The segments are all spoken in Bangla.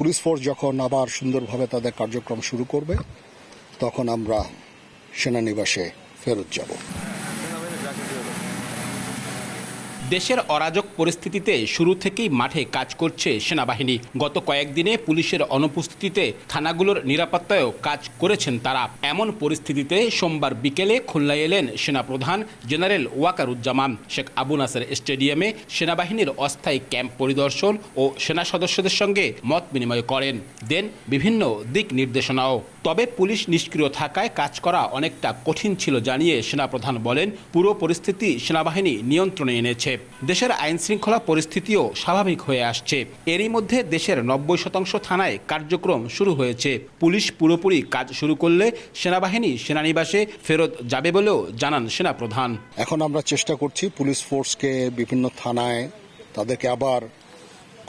পুলিশ ফোর্স যখন আবার সুন্দরভাবে তাদের কার্যক্রম শুরু করবে তখন আমরা সেনানিবাসে ফেরত যাব। দেশের অরাজক পরিস্থিতিতে শুরু থেকেই মাঠে কাজ করছে সেনাবাহিনী। গত কয়েকদিনে পুলিশের অনুপস্থিতিতে থানাগুলোর নিরাপত্তায়ও কাজ করেছেন তারা। এমন পরিস্থিতিতে সোমবার বিকেলে খুলনায় এলেন সেনাপ্রধান জেনারেল ওয়াকারুজ্জামান। শেখ আবু নাসের স্টেডিয়ামে সেনাবাহিনীর অস্থায়ী ক্যাম্প পরিদর্শন ও সেনা সদস্যদের সঙ্গে মত বিনিময় করেন। দেন বিভিন্ন দিক নির্দেশনাও। তবে পুলিশ নিষ্ক্রিয় থাকায় কাজ করা অনেকটা কঠিন ছিল জানিয়ে সেনাপ্রধান বলেন, পুরো পরিস্থিতি সেনাবাহিনী নিয়ন্ত্রণে এনেছে। দেশের আইন শৃঙ্খলা পরিস্থিতিও স্বাভাবিক হয়ে আসছে। এরই মধ্যে দেশের নব্বই শতাংশ থানায় কার্যক্রম শুরু হয়েছে। পুলিশ পুরোপুরি কাজ শুরু করলে সেনাবাহিনী সেনানিবাসে ফেরত যাবে বলেও জানান সেনাপ্রধান। এখন আমরা চেষ্টা করছি পুলিশ ফোর্সকে বিভিন্ন থানায় তাদেরকে আবার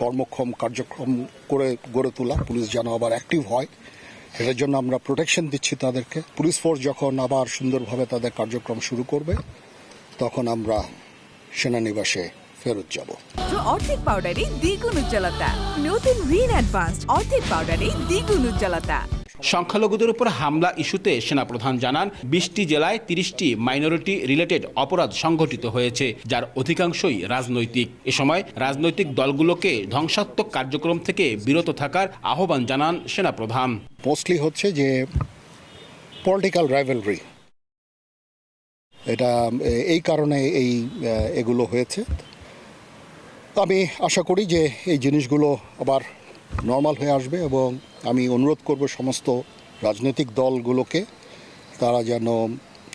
কর্মক্ষম কার্যক্রম করে গড়ে তোলা। পুলিশ যেন আবার অ্যাক্টিভ হয়। এটার জন্য আমরা প্রোটেকশন দিচ্ছি তাদেরকে। পুলিশ ফোর্স যখন আবার সুন্দরভাবে তাদের কার্যক্রম শুরু করবে, তখন আমরা সেনানিবাসে ফেরত যাব। অর্ধেক পাউডারে দ্বিগুণ উজ্জ্বলতা। নতুন রিন অ্যাডভান্সড অর্ধেক পাউডারে দ্বিগুণ উজ্জ্বলতা। সংখ্যালঘুদের উপর হামলা ইস্যুতে সেনাপ্রধান জানান, বিশটি জেলায় তিরিশটি মাইনরিটি রিলেটেড অপরাধ সংঘটিত হয়েছে, যার অধিকাংশই রাজনৈতিক। এ সময় রাজনৈতিক দলগুলোকে ধ্বংসাত্মক কার্যক্রম থেকে বিরত থাকার আহ্বান জানান সেনাপ্রধান। মোস্টলি হচ্ছে যে পলিটিক্যাল রাইভেলরি এটা, এই কারণে এই এগুলো হয়েছে। আমি আশা করি যে এই জিনিসগুলো আবার নর্মাল হয়ে আসবে এবং আমি অনুরোধ করব সমস্ত রাজনৈতিক দলগুলোকে তারা যেন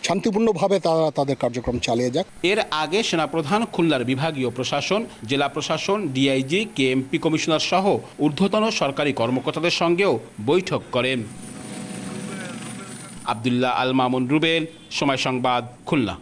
শান্তিপূর্ণভাবে তারা তাদের কার্যক্রম চালিয়ে যাক। এর আগে সেনাপ্রধান খুলনার বিভাগীয় প্রশাসন, জেলা প্রশাসন, ডিআইজি, কেএমপি কমিশনার সহ ঊর্ধ্বতন সরকারি কর্মকর্তাদের সঙ্গেও বৈঠক করেন। আবদুল্লাহ আল মামুন রুবেল, সময় সংবাদ, খুলনা।